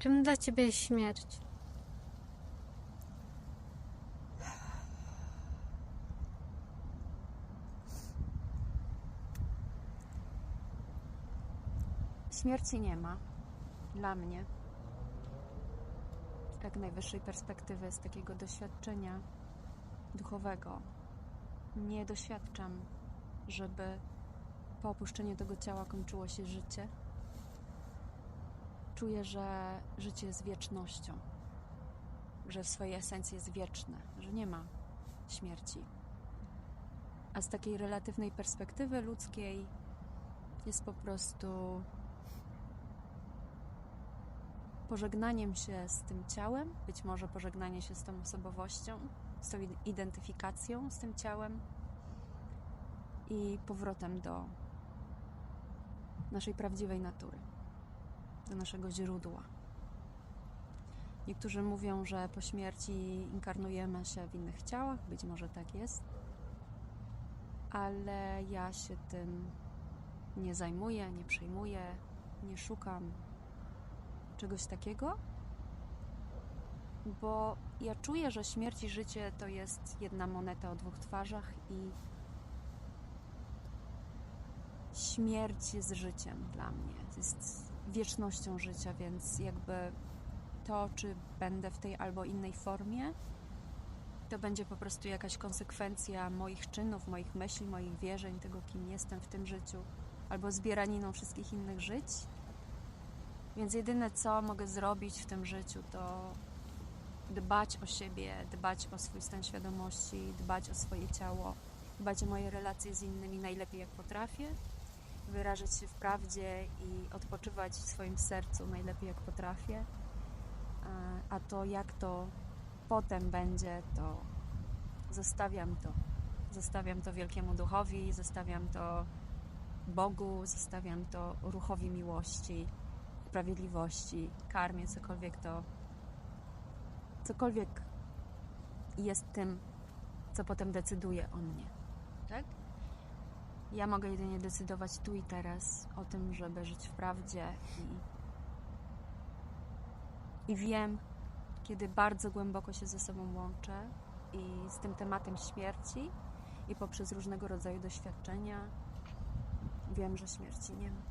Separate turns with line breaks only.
Czym dla ciebie jest śmierć?
Śmierci nie ma dla mnie. Jak najwyższej perspektywy, z takiego doświadczenia duchowego. Nie doświadczam, żeby po opuszczeniu tego ciała kończyło się życie. Czuję, że życie jest wiecznością, że w swojej esencji jest wieczne, że nie ma śmierci. A z takiej relatywnej perspektywy ludzkiej jest po prostu pożegnaniem się z tym ciałem, być może pożegnanie się z tą osobowością, z tą identyfikacją z tym ciałem i powrotem do naszej prawdziwej natury, do naszego źródła. Niektórzy mówią, że po śmierci inkarnujemy się w innych ciałach, być może tak jest, ale ja się tym nie zajmuję, nie przejmuję, nie szukam czegoś takiego, bo ja czuję, że śmierć i życie to jest jedna moneta o dwóch twarzach i śmierć jest życiem dla mnie, jest wiecznością życia, więc jakby to, czy będę w tej albo innej formie, to będzie po prostu jakaś konsekwencja moich czynów, moich myśli, moich wierzeń, tego, kim jestem w tym życiu, albo zbieraniną wszystkich innych żyć. Więc jedyne, co mogę zrobić w tym życiu, to dbać o siebie, dbać o swój stan świadomości, dbać o swoje ciało, dbać o moje relacje z innymi najlepiej jak potrafię, wyrażać się w prawdzie i odpoczywać w swoim sercu najlepiej jak potrafię. A- A to, jak to potem będzie, to zostawiam to. Zostawiam to wielkiemu duchowi, zostawiam to Bogu, zostawiam to ruchowi miłości, sprawiedliwości, karmie, cokolwiek to, cokolwiek jest tym, co potem decyduje o mnie. Tak? Ja mogę jedynie decydować tu i teraz o tym, żeby żyć w prawdzie i, i wiem, kiedy bardzo głęboko się ze sobą łączę i z tym tematem śmierci i poprzez różnego rodzaju doświadczenia wiem, że śmierci nie ma.